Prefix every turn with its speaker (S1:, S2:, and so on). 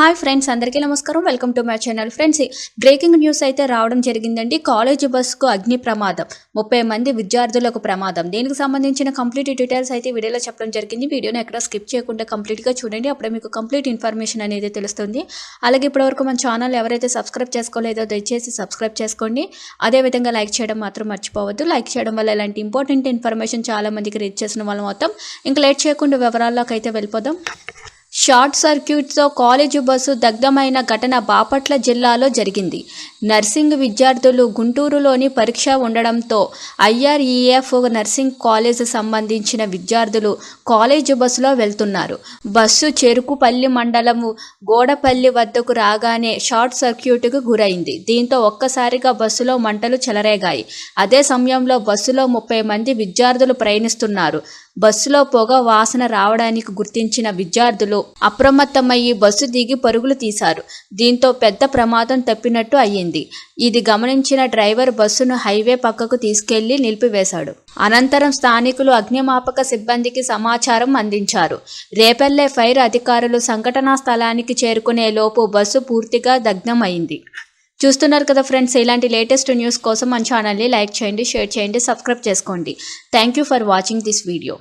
S1: Hi friends అందరికీ నమస్కారం. Welcome to my channel friends. Breaking news అయితే రావడం జరిగిందండి. కాలేజీ బస్సుకు అగ్ని ప్రమాదం. ముప్పై మంది విద్యార్థులకు ప్రమాదం. దీనికి సంబంధించిన కంప్లీట్ డీటెయిల్స్ అయితే వీడియోలో చెప్పడం జరిగింది. వీడియోని ఎక్కడ స్కిప్ చేయకుండా కంప్లీట్గా చూడండి. అప్పుడే మీకు కంప్లీట్ ఇన్ఫర్మేషన్ అనేది తెలుస్తుంది. అలాగే ఇప్పటివరకు మన ఛానల్ ఎవరైతే సబ్స్క్రైబ్ చేసుకోలేదో దయచేసి సబ్స్క్రైబ్ చేసుకోండి. అదేవిధంగా లైక్ చేయడం మాత్రం మర్చిపోవద్దు. లైక్ చేయడం వల్ల ఇలాంటి ఇంపార్టెంట్ ఇన్ఫర్మేషన్ చాలా మందికి రీచ్ చేసిన వాళ్ళం మొత్తం ఇంకా లేట్ చేయకుండా వివరాల్లోకి అయితే వెళ్ళిపోదాం. షార్ట్ సర్క్యూట్తో కాలేజీ బస్సు దగ్ధమైన ఘటన బాపట్ల జిల్లాలో జరిగింది. నర్సింగ్ విద్యార్థులు గుంటూరులోని పరీక్ష ఉండడంతో ఐఆర్ఈఎఫ్ నర్సింగ్ కాలేజ్ సంబంధించిన విద్యార్థులు కాలేజీ బస్సులో వెళ్తున్నారు. బస్సు చెరుకుపల్లి మండలము గోడపల్లి వద్దకు రాగానే షార్ట్ సర్క్యూట్కు గురైంది. దీంతో ఒక్కసారిగా బస్సులో మంటలు చెలరేగాయి. అదే సమయంలో బస్సులో ముప్పై మంది విద్యార్థులు ప్రయాణిస్తున్నారు. బస్సులో పొగ వాసన రావడానికి గుర్తించిన విద్యార్థులు అప్రమత్తమయ్యి బస్సు దిగి పరుగులు తీశారు. దీంతో పెద్ద ప్రమాదం తప్పినట్టు అయ్యింది. ఇది గమనించిన డ్రైవర్ బస్సును హైవే పక్కకు తీసుకెళ్ళి నిలిపివేశాడు. అనంతరం స్థానికులు అగ్నిమాపక సిబ్బందికి సమాచారం అందించారు. రేపల్లె ఫైర్ అధికారులు సంఘటనా స్థలానికి చేరుకునే లోపు బస్సు పూర్తిగా దగ్ధమైంది. చూస్తున్నారు కదా ఫ్రెండ్స్ ఇలాంటి లేటెస్ట్ న్యూస్ కోసం మన ఛానల్ని లైక్ చేయండి షేర్ చేయండి సబ్స్క్రైబ్ చేసుకోండి. Thank you for watching this video